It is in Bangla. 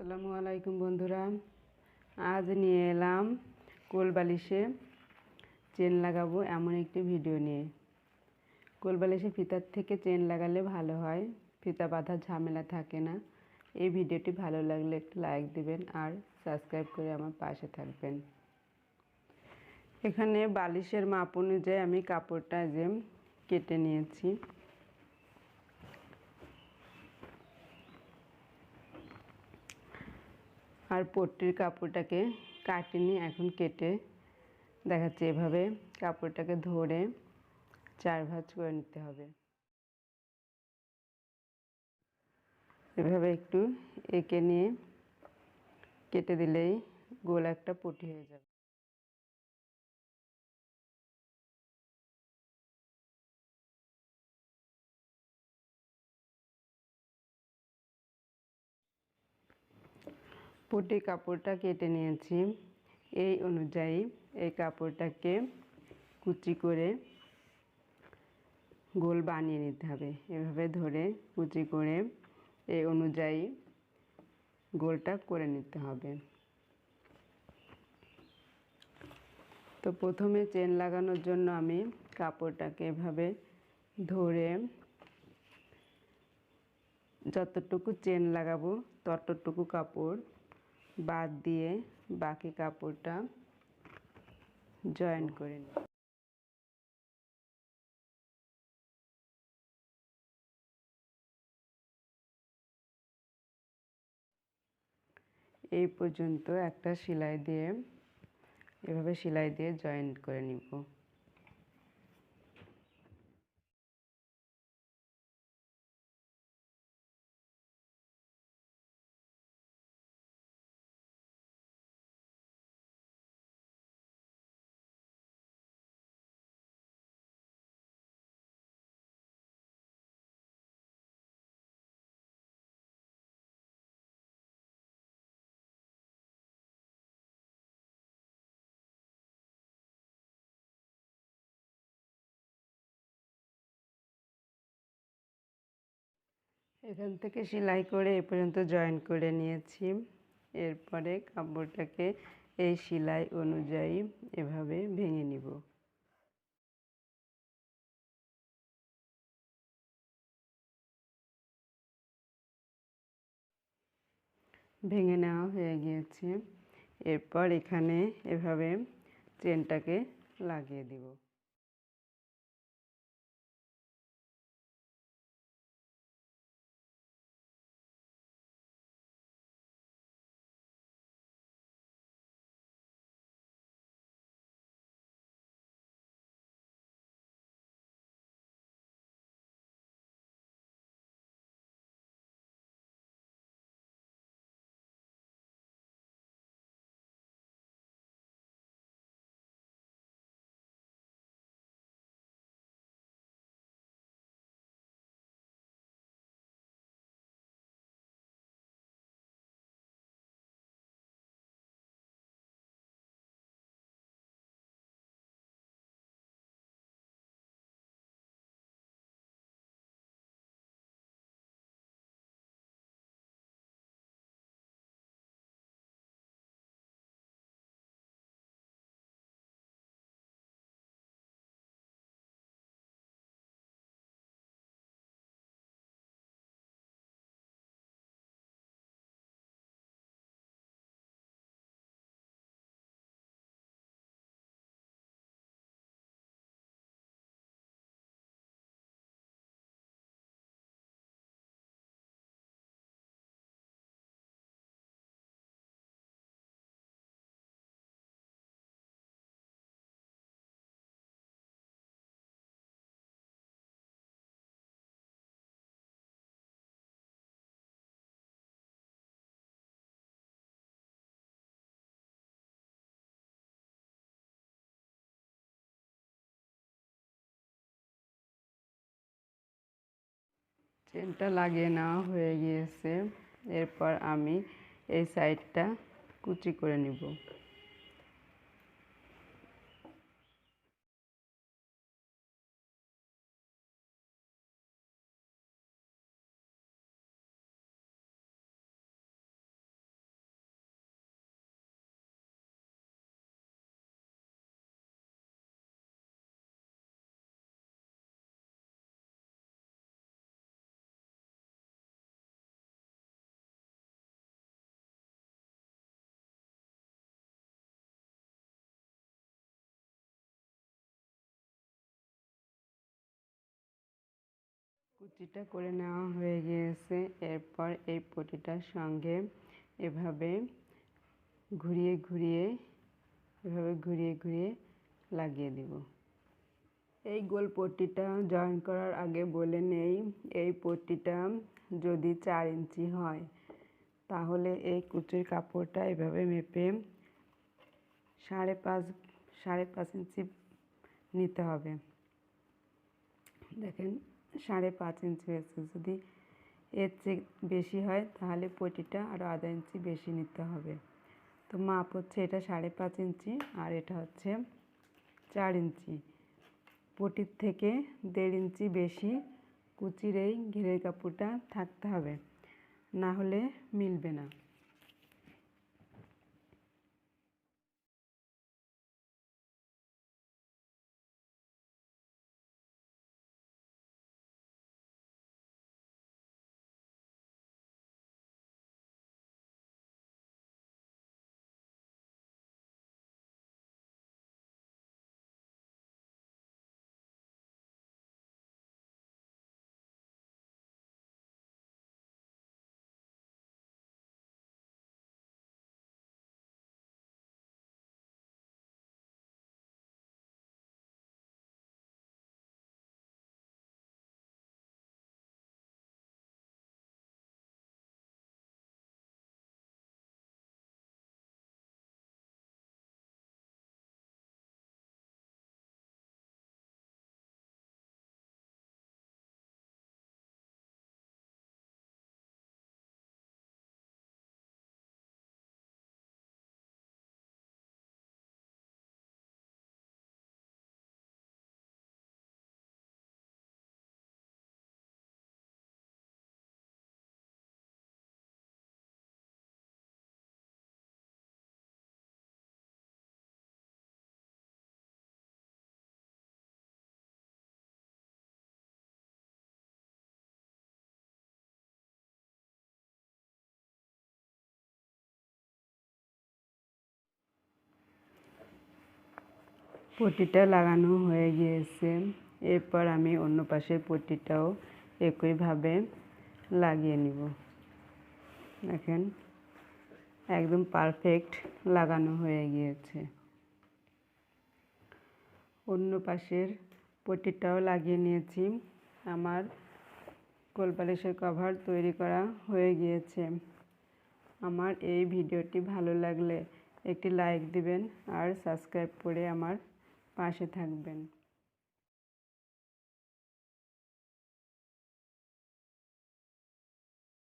আসসালামু আলাইকুম বন্ধুরা। আজ নিয়ে এলাম কোলবালিশে চেন লাগাবো এমন একটি ভিডিও নিয়ে। কোলবালিশে ফিতার থেকে চেন লাগালে ভালো হয়, ফিতা বাঁধার ঝামেলা থাকে না। এই ভিডিওটি ভালো লাগলে একটু লাইক দিবেন আর সাবস্ক্রাইব করে আমার পাশে থাকবেন। এখানে বালিশের মাপ অনুযায়ী আমি কাপড়টা যে কেটে নিয়েছি। আর পট্টির কাপড়টাকে কাটিনি, এখন কেটে দেখাচ্ছি এভাবে কাপড়টাকে ধরে চার ভাঁজ করে নিতে হবে। এভাবে একটু এঁকে নিয়ে কেটে দিলেই গোল একটা পটি হয়ে যাবে। পুটি কাপড়টা কেটে নিয়েছি। এই অনুযায়ী এই কাপড়টাকে কুচি করে গোল বানিয়ে নিতে হবে। এভাবে ধরে কুচি করে এই অনুযায়ী গোলটা করে নিতে হবে। তো প্রথমে চেন লাগানোর জন্য আমি কাপড়টাকে এভাবে ধরে যতটুকু চেন লাগাবো ততটুকু কাপড় বাদ দিয়ে বাকি কাপড়টা জয়েন করে নিই এই পর্যন্ত একটা সেলাই দিয়ে, এভাবে সেলাই দিয়ে জয়েন্ট করে নিব। এখান থেকে সেলাই করে এ পর্যন্ত জয়েন করে নিয়েছি। এরপরে কাপড়টাকে এই সেলাই অনুযায়ী এভাবে ভেঙে নিব। ভেঙে নেওয়া হয়ে গিয়েছে। এরপর এখানে এভাবে চেনটাকে লাগিয়ে দিব। চেনটা লাগিয়ে নেওয়া হয়ে গিয়েছে। এরপর আমি এই সাইডটা কুচি করে নিব। কুচিটা করে নেওয়া হয়ে গিয়েছে। এরপর এই পটিটার সঙ্গে এভাবে ঘুরিয়ে ঘুরিয়ে, এভাবে ঘুরিয়ে ঘুরিয়ে লাগিয়ে দিব। এই গোল পট্টিটা জয়েন করার আগে বলে নেই, এই পট্টিটা যদি চার ইঞ্চি হয়, তাহলে এই কুচির কাপড়টা এভাবে মেপে সাড়ে পাঁচ সাড়ে পাঁচ ইঞ্চি নিতে হবে। দেখেন সাড়ে পাঁচ ইঞ্চি হয়েছে যদি এর চেয়ে বেশি হয়, তাহলে পটিটা আরও আধা ইঞ্চি বেশি নিতে হবে। তো মাপ হচ্ছে এটা সাড়ে পাঁচ ইঞ্চি আর এটা হচ্ছে চার ইঞ্চি পটির থেকে দেড় ইঞ্চি বেশি কুচির এই ঘিরের কাপড়টা থাকতে হবে, না হলে মিলবে না। পটিটা লাগানো হয়ে গিয়েছে। এরপর আমি অন্য পাশের পটিটাও একইভাবে লাগিয়ে নিব। দেখেন, একদম পারফেক্ট লাগানো হয়ে গিয়েছে। অন্য পাশের পটিটাও লাগিয়ে নিয়েছি। আমার কোলপালিশের কভার তৈরি করা হয়ে গিয়েছে। আমার এই ভিডিওটি ভালো লাগলে একটি লাইক দিবেন আর সাবস্ক্রাইব করে আমার পাশে থাকবেন।